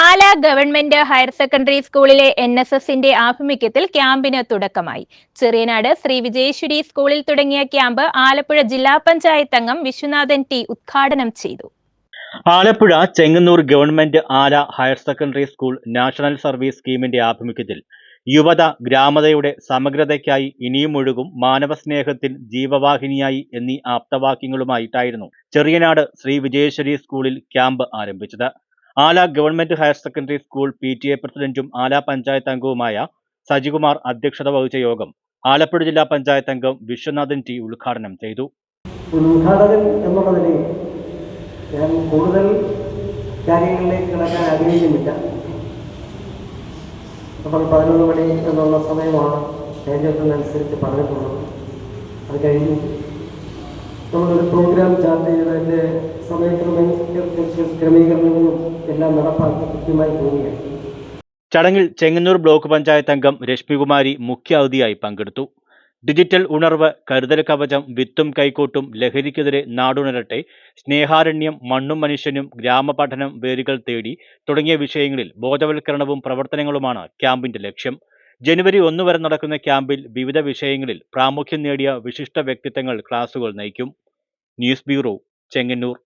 ആല government higher secondary സ്കൂളിലെ N S എസിന്റെ ആഭിമുഖ്യത്തിൽ ക്യാമ്പിന് തുടക്കമായി. ചെറിയനാട് ശ്രീ വിജയേശ്വരി സ്കൂളിൽ തുടങ്ങിയ ക്യാമ്പ് ആലപ്പുഴ ജില്ലാ പഞ്ചായത്ത് അംഗം വിശ്വനാഥൻ ടി ഉദ്ഘാടനം ചെയ്തു. Alappuzha Chengannur government Ala higher secondary school national service സ്കീമിന്റെ ആഭിമുഖ്യത്തിൽ യുവത ഗ്രാമതയുടെ സമഗ്രതയ്ക്കായി ഇനിയും ഒഴുകും മാനവസ്നേഹത്തിൽ ജീവവാഹിനിയായി എന്നീ ആപ്തവാക്യങ്ങളുമായിട്ടായിരുന്നു ചെറിയനാട് ശ്രീ വിജയേശ്വരി സ്കൂളിൽ ക്യാമ്പ് ആരംഭിച്ചത്. Ala government higher secondary school P T A പ്രസിഡന്റും ആല പഞ്ചായത്ത് അംഗവുമായ സജികുമാർ അധ്യക്ഷത വഹിച്ച യോഗം ആലപ്പുഴ ജില്ലാ പഞ്ചായത്ത് അംഗം വിശ്വനാഥൻ ടി ഉദ്ഘാടനം ചെയ്തു. ഉദ്ഘാടകൻ എന്നുള്ള ഞാൻ കൂടുതൽ കാര്യങ്ങളിലേക്ക് കിടക്കാൻ ആഗ്രഹിക്കുന്നില്ല. അപ്പോൾ പതിനൊന്ന് മണി എന്നുള്ള സമയമാണ് അനുസരിച്ച് പറഞ്ഞിട്ടുള്ളത്. അത് കഴിഞ്ഞു നമ്മളൊരു പ്രോഗ്രാം ചാർട്ട് ചെയ്ത് അതിന്റെ സമയക്രമ ക്രമീകരണങ്ങളും എല്ലാം നടപ്പാക്കി കൃത്യമായി പോവുകയാണ് ചടങ്ങിൽ ചെങ്ങന്നൂർ ബ്ലോക്ക് പഞ്ചായത്ത് അംഗം രശ്മികുമാരി മുഖ്യ അതിഥിയായി പങ്കെടുത്തു. ഡിജിറ്റൽ ഉണർവ് കരുതൽ കവചം വിത്തും കൈക്കോട്ടും ലഹരിക്കെതിരെ നാടുണരട്ടെ സ്നേഹാരണ്യം മണ്ണും മനുഷ്യനും ഗ്രാമപഠനം വേരുകൾ തേടി തുടങ്ങിയ വിഷയങ്ങളിൽ ബോധവൽക്കരണവും പ്രവർത്തനങ്ങളുമാണ് ക്യാമ്പിന്റെ ലക്ഷ്യം. ജനുവരി ഒന്ന് വരെ നടക്കുന്ന ക്യാമ്പിൽ വിവിധ വിഷയങ്ങളിൽ പ്രാമുഖ്യം നേടിയ വിശിഷ്ട വ്യക്തിത്വങ്ങൾ ക്ലാസുകൾ നയിക്കും. News bureau Chengannur.